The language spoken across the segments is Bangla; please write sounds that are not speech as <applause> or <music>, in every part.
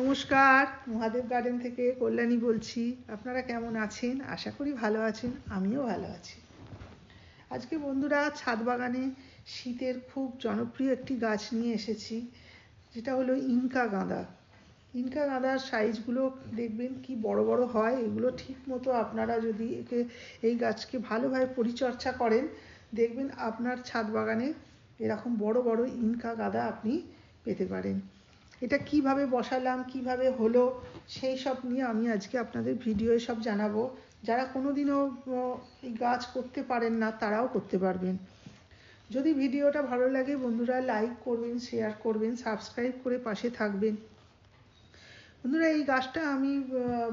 নমস্কার, মহাদেব গার্ডেন থেকে কল্যাণী বলছি। আপনারা কেমন আছেন? আশা করি ভালো আছেন, আমিও ভালো আছি। আজকে বন্ধুরা, ছাদ বাগানে শীতের খুব জনপ্রিয় একটি গাছ নিয়ে এসেছি, যেটা হলো ইনকা গাঁদা। ইনকা গাঁদার সাইজগুলো দেখবেন কি বড় বড় হয়, এগুলো ঠিক মতো আপনারা যদি একে, এই গাছকে ভালোভাবে পরিচর্যা করেন, দেখবেন আপনার ছাদ বাগানে এরকম বড় বড় ইনকা গাঁদা আপনি পেতে পারেন। এটা কীভাবে বসালাম, কীভাবে হলো, সেই সব নিয়ে আমি আজকে আপনাদের ভিডিওয়ে সব জানাব। যারা কোনোদিনও এই গাছ করতে পারেন না, তারাও করতে পারবেন। যদি ভিডিওটা ভালো লাগে, বন্ধুরা লাইক করবেন শেয়ার করবেন সাবস্ক্রাইব করে পাশে থাকবেন। বন্ধুরা, এই গাছটা আমি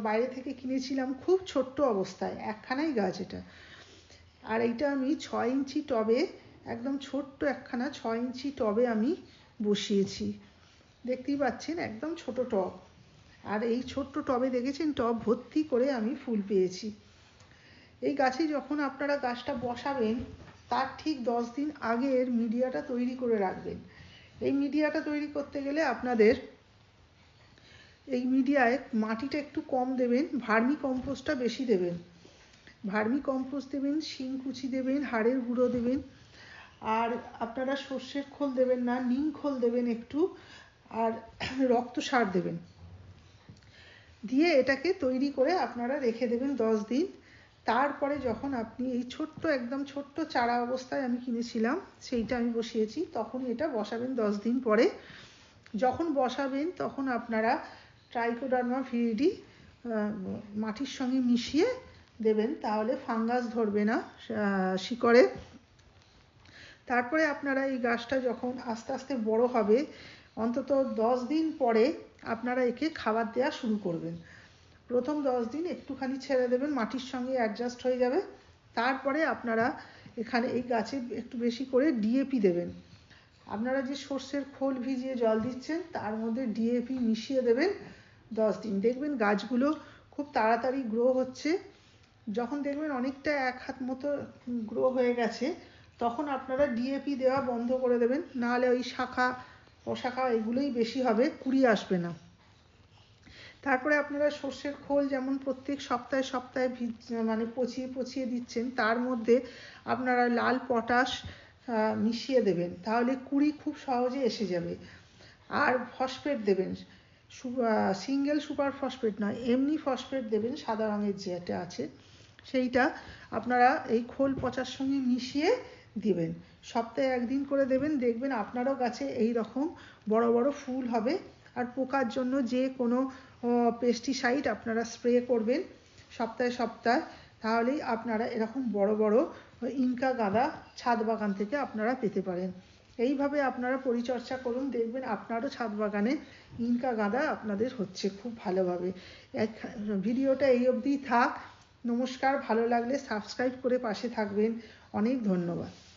বাইরে থেকে কিনেছিলাম খুব ছোট্ট অবস্থায়, একখানাই গাছ এটা। আর এইটা আমি ছয় ইঞ্চি টবে, একদম ছোট্ট একখানা ছয় ইঞ্চি টবে আমি বসিয়েছি। দেখতেই পাচ্ছেন একদম ছোট টব। আর এই ছোট্ট টবে দেখেছেন? টব ভর্তি করে আমি ফুল পেয়েছি। এই গাছে যখন আপনারা গাছটা বসাবেন, তার ঠিক দশ দিন আগের মিডিয়াটা তৈরি করে রাখবেন। এই মিডিয়াটা তৈরি করতে গেলে আপনাদের এই মিডিয়ায় মাটিটা একটু কম দেবেন, ভার্মি কম্পোস্টটা বেশি দেবেন। ভার্মি কম্পোস্ট দেবেন শিংকুচি দেবেন, হাড়ের গুঁড়ো দেবেন। আর আপনারা সর্ষের খোল দেবেন না, নিম খোল দেবেন একটু। আর <clears throat> রক্ত সার দেবেন। দিয়ে এটাকে তৈরি করে আপনারা রেখে দেবেন দশ দিন। তারপরে যখন আপনি এই ছোট্ট, একদম ছোট্ট চারা অবস্থায় আমি কিনেছিলাম, সেইটা আমি বসিয়েছি তখন এটা বসাবেন দশ দিন পরে। যখন বসাবেন, তখন আপনারা ট্রাইকোডার্মা ভিরিডি মাটির সঙ্গে মিশিয়ে দেবেন, তাহলে ফাঙ্গাস ধরবে না শিকড়ে। তারপরে আপনারা এই গাছটা যখন আস্তে আস্তে বড় হবে অন্তত দশ দিন পরে আপনারা একে খাবার দেওয়া শুরু করবেন। প্রথম দশ দিন একটুখানি ছেড়ে দেবেন, মাটির সঙ্গে অ্যাডজাস্ট হয়ে যাবে। তারপরে আপনারা এখানে এই গাছে একটু বেশি করে ডিএপি দেবেন। আপনারা যে সর্ষের খোল ভিজিয়ে জল দিচ্ছেন, তার মধ্যে ডিএপি মিশিয়ে দেবেন দশ দিন। দেখবেন গাছগুলো খুব তাড়াতাড়ি গ্রো হচ্ছে। যখন দেখবেন অনেকটা এক হাত মতো গ্রো হয়ে গেছে, তখন আপনারা ডিএপি দেওয়া বন্ধ করে দেবেন। নাহলে ওই শাখা পোশাখা এগুলোই বেশি হবে কুড়ি আসবে না। তারপরে আপনারা সর্ষের খোল যেমন প্রত্যেক সপ্তাহে সপ্তাহে মানে পচিয়ে পচিয়ে দিচ্ছেন, তার মধ্যে আপনারা লাল পটাশ মিশিয়ে দেবেন, তাহলে কুড়ি খুব সহজে এসে যাবে। আর ফসফেট দেবেন সিঙ্গেল সুপার ফসফেট নয়, এমনি ফসফেট দেবেন, সাদা রঙের যেটা আছে, সেইটা আপনারা এই খোল পচার সঙ্গে মিশিয়ে দিবেন। সপ্তাহে একদিন করে দেবেন, দেখবেন আপনারও গাছে এই রকম বড় বড় ফুল হবে। আর পোকার জন্য যে কোনো পেস্টিসাইড আপনারা স্প্রে করবেন সপ্তাহে সপ্তাহে, তাহলেই আপনারা এরকম বড় বড় ইনকা গাঁদা ছাদ বাগান থেকে আপনারা পেতে পারেন। এইভাবে আপনারা পরিচর্যা করুন, দেখবেন আপনারও ছাদ বাগানে ইনকা গাঁদা আপনাদের হচ্ছে খুব ভালোভাবে। এক, ভিডিওটা এই অবধিই থাক। নমস্কার ভালো লাগলে সাবস্ক্রাইব করে পাশে থাকবেন। অনেক ধন্যবাদ।